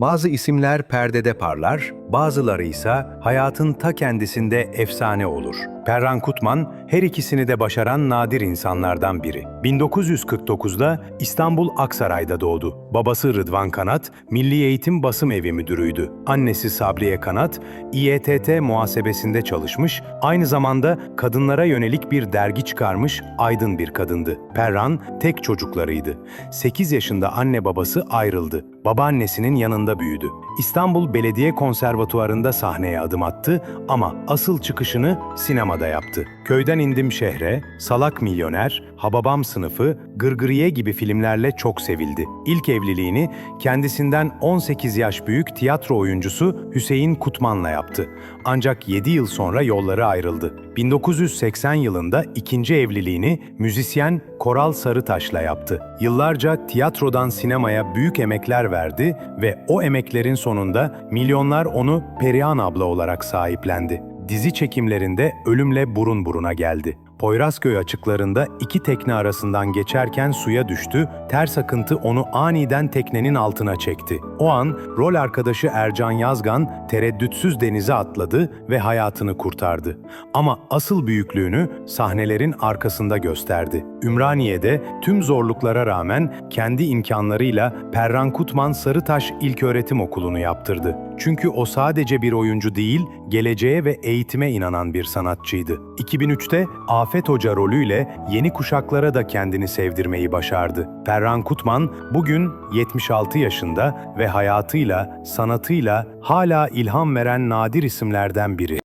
Bazı isimler perdede parlar, bazıları ise hayatın ta kendisinde efsane olur. Perran Kutman her ikisini de başaran nadir insanlardan biri. 1949'da İstanbul Aksaray'da doğdu. Babası Rıdvan Kanat, Milli Eğitim Basım Evi müdürüydü. Annesi Sabriye Kanat, İETT muhasebesinde çalışmış, aynı zamanda kadınlara yönelik bir dergi çıkarmış aydın bir kadındı. Perran tek çocuklarıydı. 8 yaşında anne babası ayrıldı. Babaannesinin yanında büyüdü. İstanbul Belediye Konservatuvarı'nda sahneye adım attı ama asıl çıkışını sinemada yaptı. Köyden indim şehre, Salak Milyoner, Hababam sınıfı, Gırgırıye gibi filmlerle çok sevildi. İlk evliliğini kendisinden 18 yaş büyük tiyatro oyuncusu Hüseyin Kutman'la yaptı. Ancak 7 yıl sonra yolları ayrıldı. 1980 yılında ikinci evliliğini müzisyen Koral Sarıtaş'la yaptı. Yıllarca tiyatrodan sinemaya büyük emekler verdi ve o emeklerin sonunda milyonlar onu Perihan abla olarak sahiplendi. Dizi çekimlerinde ölümle burun buruna geldi. Poyrazköy açıklarında iki tekne arasından geçerken suya düştü, ters akıntı onu aniden teknenin altına çekti. O an rol arkadaşı Ercan Yazgan tereddütsüz denize atladı ve hayatını kurtardı. Ama asıl büyüklüğünü sahnelerin arkasında gösterdi. Ümraniye'de tüm zorluklara rağmen kendi imkanlarıyla Perran Kutman Sarıtaş İlköğretim Okulu'nu yaptırdı. Çünkü o sadece bir oyuncu değil, geleceğe ve eğitime inanan bir sanatçıydı. 2003'te Afet Hoca rolüyle yeni kuşaklara da kendini sevdirmeyi başardı. Perran Kutman bugün 76 yaşında ve hayatıyla, sanatıyla hala ilham veren nadir isimlerden biri.